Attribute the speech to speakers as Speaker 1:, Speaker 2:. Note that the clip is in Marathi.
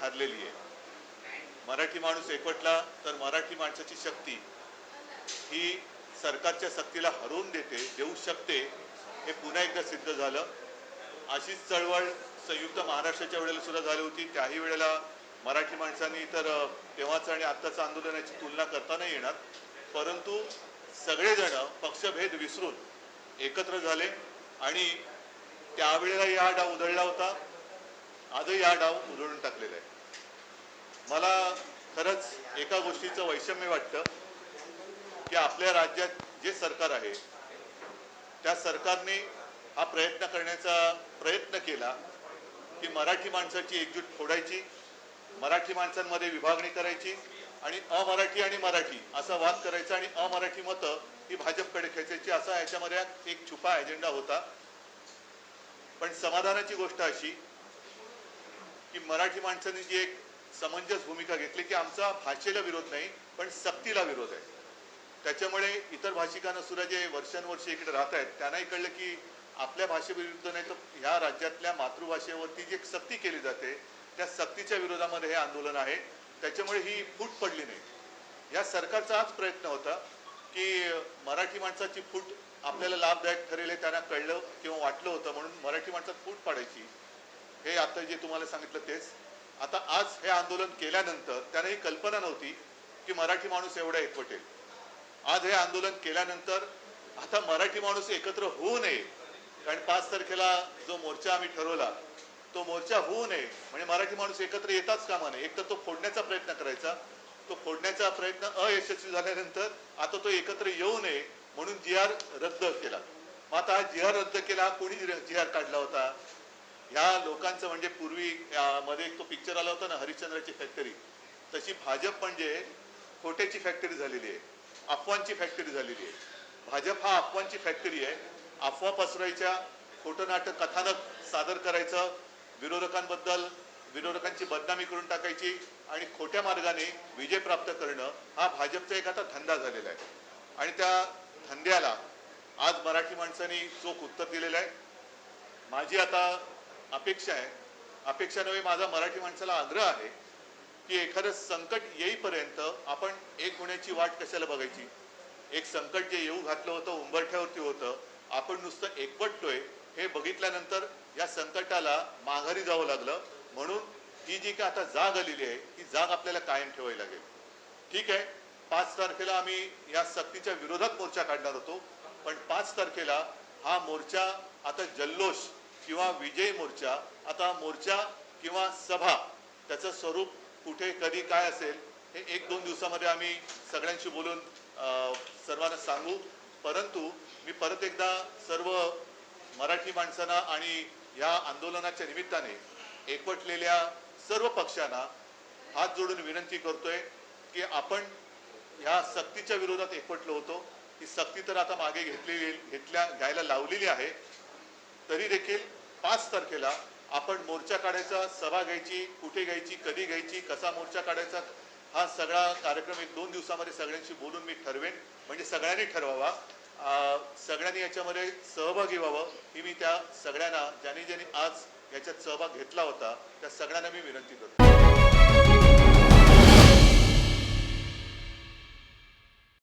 Speaker 1: हरलेली आहे. मराठी माणूस एकवटला तर मराठी माणसाची शक्ती ही सरकारच्या सक्तीला हरवून देते देऊ शकते हे पुन्हा एकदा सिद्ध झालं. अशीच चळवळ संयुक्त महाराष्ट्राच्या वेळेला सुद्धा झाली होती. त्याही वेळेला मराठी माणसांनी तर तेव्हाचं आणि आत्ताचं आंदोलनाची तुलना करता नाही येणार. परंतु सगळेजण पक्षभेद विसरून एकत्र झाले आणि त्यावेळेला या डाव उधळला होता. आजही हा डाव उधळून टाकलेला आहे. मला खरंच एका गोष्टीचं वैषम्य वाटतं की आपल्या राज्यात जे सरकार आहे त्या सरकारने हा प्रयत्न करण्याचा प्रयत्न केला की मराठी माणसाची एकजूट फोडायची मराठी माणसांमध्ये विभागणी करायची आणि अमराठी आणि मराठी असा वाद करायचा आणि अमराठी मतं ही भाजपकडे खेचायची असा याच्यामध्ये एक छुपा अजेंडा होता. पण समाधानाची गोष्ट अशी की मराठी माणसांनी जी एक समंजस भूमिका घेतली की आमचा भाषेला विरोध नाही पण सक्तीला विरोध आहे. त्याच्यामुळे इतर भाषिकांना सुद्धा जे वर्षानुवर्षे इकडे राहत आहेत त्यांनाही कळलं की आपल्या भाषेविरुद्ध नाही तर ह्या राज्यातल्या मातृभाषेवरती जी सक्ती केली जाते त्या सक्तीच्या विरोधामध्ये हे आंदोलन आहे. त्याच्यामुळे ही फूट पडली नाही. या सरकारचा हाच प्रयत्न होता की मराठी माणसाची फूट आपल्याला लाभदायक ठरेल हे त्यांना कळलं किंवा वाटलं होतं म्हणून मराठी माणसात फूट पाडायची. हे आता जे तुम्हाला सांगितलं तेच. आता आज हे आंदोलन केल्यानंतर त्यांना ही कल्पना नव्हती की मराठी माणूस एवढा एकवटेल. आज हे आंदोलन केल्यानंतर आता मराठी माणूस एकत्र होऊ नये. कारण पाच तारखेला जो मोर्चा आम्ही ठरवला तो मोर्चा होऊ नये. म्हणजे मराठी माणूस एकत्र येताच कामा नये. एक तर तो फोडण्याचा प्रयत्न करायचा. तो फोडण्याचा प्रयत्न अयशस्वी झाल्यानंतर आता तो एकत्र येऊ नये म्हणून जी आर रद्द केला. मग आता जी आर रद्द केला कोणी जी आर काढला होता? ह्या लोकांचं म्हणजे मध्ये एक तो पिक्चर आला होता ना हरिश्चंद्राची फॅक्टरी तशी भाजप म्हणजे खोट्याची फॅक्टरी झालेली आहे. अफवांची फॅक्टरी झालेली आहे. भाजप हा अफवांची फॅक्टरी आहे. अफवा पसरायच्या खोटं नाटक कथानक सादर करायचं विरोधकांबद्दल विरोधकांची बदनामी करून टाकायची आणि खोट्या मार्गाने विजय प्राप्त करणं हा भाजपचा एक आता धंदा झालेला आहे. आणि त्या धंद्याला आज मराठी माणसांनी चोख उत्तर दिलेलं आहे. माझी आता अपेक्षा आहे अपेक्षा नव्हे माझा मराठी माणसाला आग्रह आहे की एखादं संकट येईपर्यंत आपण एक होण्याची वाट कशाला बघायची? एक संकट जे येऊ घातलं होतं उंबरठ्यावरती होतं आपण नुसतं एकवटतोय हे बघितल्यानंतर या संकटाला माघारी जावं लागलं. म्हणून ही जी काय आता जाग आलेली आहे ती जाग आपल्याला कायम ठेवावी लागेल. ठीक आहे पाच तारखेला आम्ही या सक्तीच्या विरोधात मोर्चा काढणार होतो पण पाच तारखेला हा मोर्चा आता जल्लोष किंवा विजय मोर्चा आता मोर्चा किंवा सभा त्याचं स्वरूप कुठे कधी काय असेल हे एक दोन दिवसामध्ये आम्ही सगळ्यांशी बोलून अं, सर्वांना सांगू. परंतु मी परत एकदा सर्व मराठी माणसांना आणि या आंदोलनाच्या निमित्ताने एकवटलेल्या सर्व पक्षांना हात जोडून विनंती करतोय की आपण ह्या सक्तीच्या विरोधात एकवटलो होतो. ही सक्ती तर आता मागे घेतलेली घेतल्या घ्यायला लावलेली आहे. तरी देखील पाच तारखेला आपण मोर्चा काढायचा सभा घ्यायची कुठे घ्यायची कधी घ्यायची कसा मोर्चा काढायचा हा सगळा कार्यक्रम एक दोन दिवसामध्ये सगळ्यांशी बोलून मी ठरवेन. म्हणजे सगळ्यांनी ठरवावा. सगळ्यांनी याच्यामध्ये सहभागी व्हावं ही मी त्या सगळ्यांना ज्यांनी ज्यांनी आज याच्यात सहभाग घेतला होता त्या सगळ्यांना मी विनंती करतो.